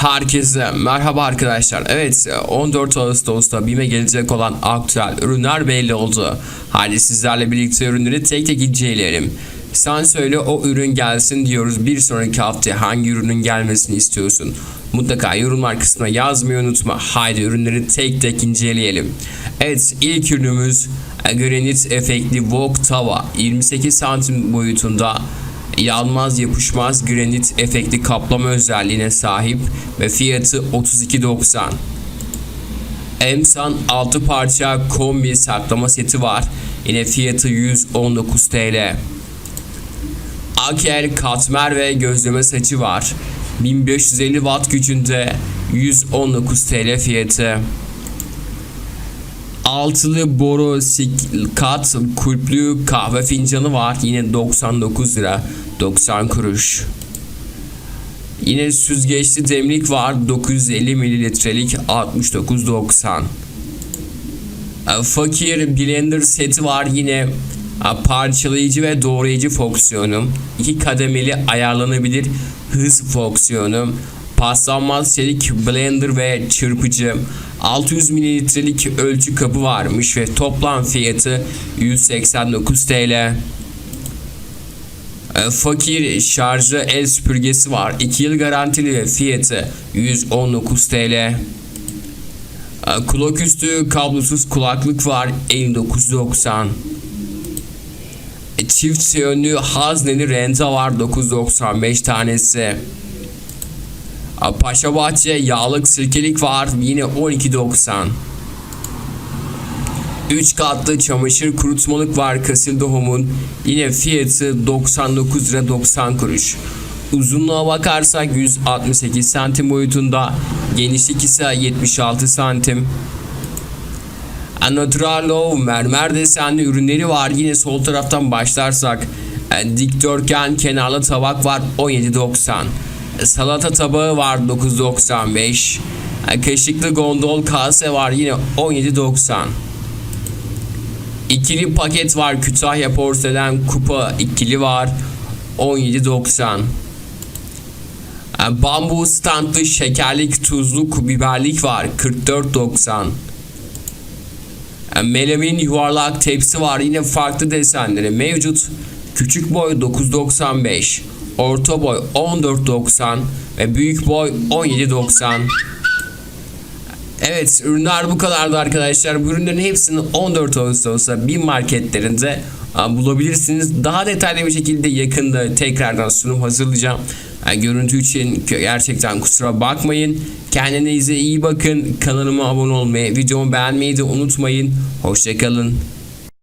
Herkese merhaba arkadaşlar. Evet 14 Ağustos'ta BİM'e gelecek olan aktüel ürünler belli oldu. Hadi sizlerle birlikte ürünleri tek tek inceleyelim. Sen söyle o ürün gelsin diyoruz. Bir sonraki hafta hangi ürünün gelmesini istiyorsun? Mutlaka yorumlar kısmına yazmayı unutma. Haydi ürünleri tek tek inceleyelim. Evet ilk ürünümüz granit efektli wok tava 28 santim boyutunda yanmaz yapışmaz granit efektli kaplama özelliğine sahip ve fiyatı 32.90. Emsan 6 parça kombi saklama seti var. Yine fiyatı 119 TL. Akel katmer ve gözleme saçı var. 1550 watt gücünde 119 TL fiyatı. Altılı boru kat kulplü kahve fincanı var. Yine 99 lira 90 kuruş. Yine süzgeçli demlik var. 950 mililitrelik 69.90. E, Fakir blender seti var. Yine e, parçalayıcı ve doğrayıcı fonksiyonu. iki kademeli ayarlanabilir hız fonksiyonu. Paslanmaz çelik blender ve çırpıcı. 600 mililitrelik ölçü kabı varmış ve toplam fiyatı 189 TL. E, Fakir şarjı el süpürgesi var. 2 yıl garantili ve fiyatı 119 TL. E, Kulak üstü kablosuz kulaklık var 59.90. E, Çift yönlü hazneli renta var 9.95 tanesi. Paşa Bahçe yağlık sirkelik var yine 12.90. 3 katlı çamaşır kurutmalık var Casilda Home'un yine fiyatı 99 lira 90 kuruş. Uzunluğa bakarsak 168 santim boyutunda, genişlik ise 76 santim. Natural Love mermer desenli ürünleri var. Yine sol taraftan başlarsak e, dikdörtgen kenarlı tabak var 17.90. Salata tabağı var 9.95. E, Kaşıklı gondol kase var yine 17.90. İkili paket var Kütahya porselen kupa ikili var 17.90. E, Bambu standlı şekerlik tuzluk biberlik var 44.90. E, Melamin yuvarlak tepsi var yine farklı desenleri mevcut. Küçük boy 9.95, orta boy 14.90 ve büyük boy 17.90. Evet ürünler bu kadardı arkadaşlar. Bu ürünlerin hepsini 14 Ağustos'ta bin marketlerinde bulabilirsiniz. Daha detaylı bir şekilde yakında tekrardan sunum hazırlayacağım. A, Görüntü için gerçekten kusura bakmayın. Kendinize iyi bakın. Kanalıma abone olmayı, videomu beğenmeyi de unutmayın. Hoşçakalın.